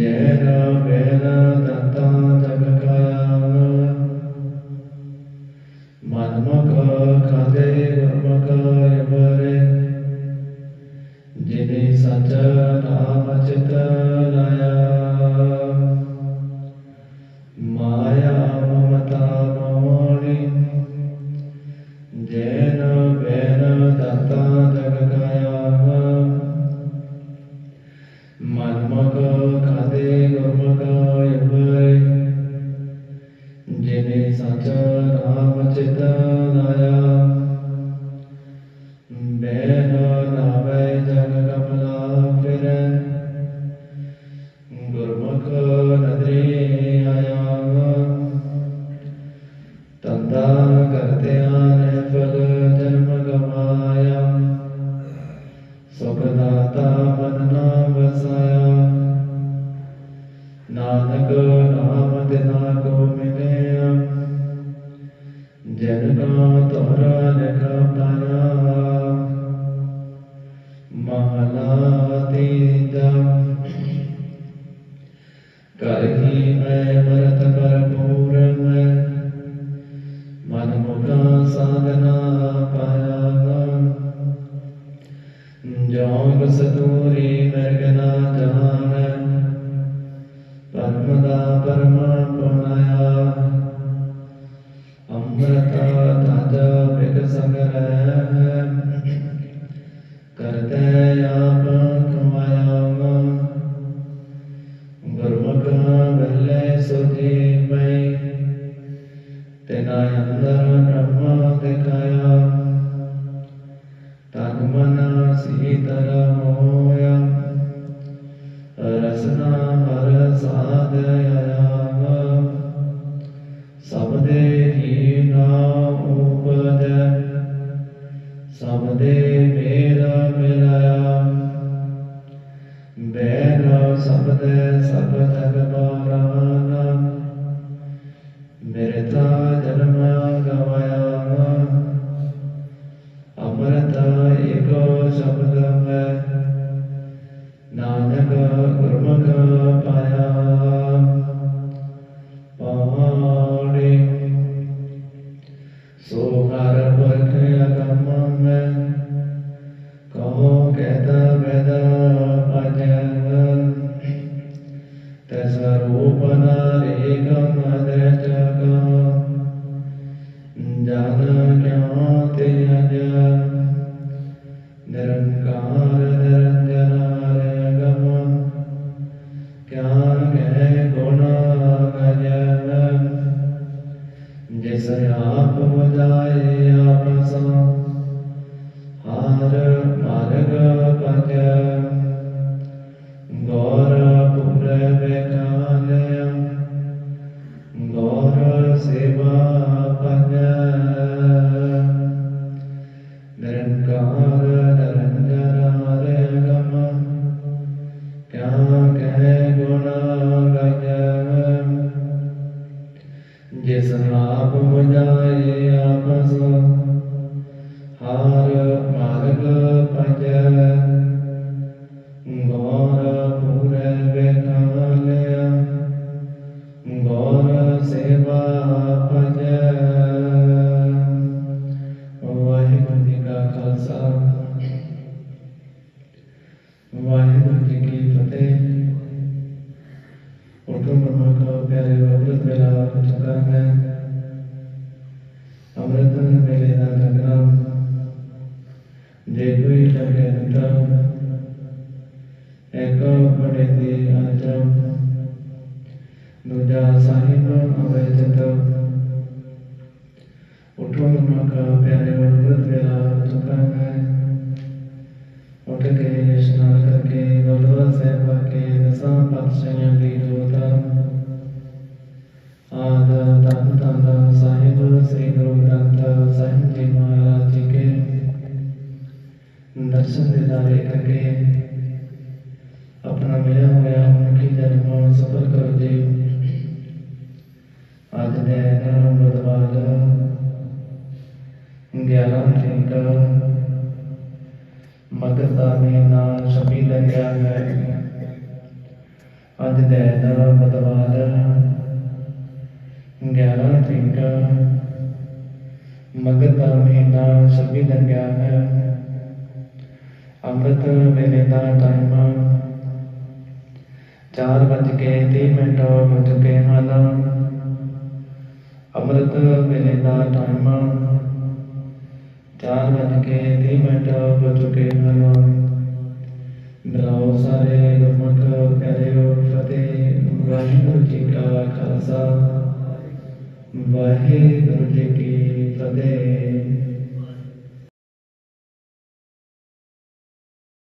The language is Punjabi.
Jena Veda Datta Tagakaya ਮੇਰੇ ਸਚ ਨਾਮ ਚਿਤ ਲਾਇਆ ਬੈਨ ਨਾਵੇ ਜਨ ਕਮਲਾ ਫਿਰ। ਗੁਰਮੁਖ ਨਦਰੇ ਆਇਆ ਤੰਦਾ ਕਰਦਿਆਂ जान सदूरी नर्गना Sasana. ਜਨ ਕਿਉ ਤੇ ਅਜ साहिब अवैधता उठो दोनों का प्यारे भगवत मेरा चुका है उठ के स्नान करके गुरुद्वारा साहब के दसा पातशाहियों की जोता आद धन धन साहिब, श्री गुरु ग्रंथ साहिब जी महाराज जी के। दर्शन दिदारे करके अपना मिला हुआ उनकी जन्म सफल कर दी। ਛੱਬੀ ਲੱਗਿਆ ਹੈ ਅੱਜ ਦੇ ਦਿਨ ਬੁੱਧਵਾਰ 11 ਤਰੀਕ ਮਗਰ ਦਾ ਮਹੀਨਾ, ਛੱਬੀ ਲੱਗਿਆ ਹੈ ਅੰਮ੍ਰਿਤ ਵੇਲੇ ਦਾ ਟਾਈਮ ਚਾਰ ਵੱਜ ਕੇ ਤੀਹ ਮਿੰਟ ਹੋ ਚੁੱਕੇ ਹਨ ਅੰਮ੍ਰਿਤ ਵੇਲੇ ਦਾ ਟਾਈਮ ਚਾਰ ਵੱਜ ਕੇ ਤੀਹ ਮਿੰਟ ਹੋ ਚੁੱਕੇ ਹਨ ਬੁਲਾਓ ਸਾਰੇ ਗੁਰਮਤਿ ਪਿਆਰਿਓ ਫਤਿਹ। ਵਾਹਿਗੁਰੂ ਜੀ ਕਾ ਖਾਲਸਾ। ਵਾਹਿਗੁਰੂ ਜੀ ਕੀ ਫਤਿਹ।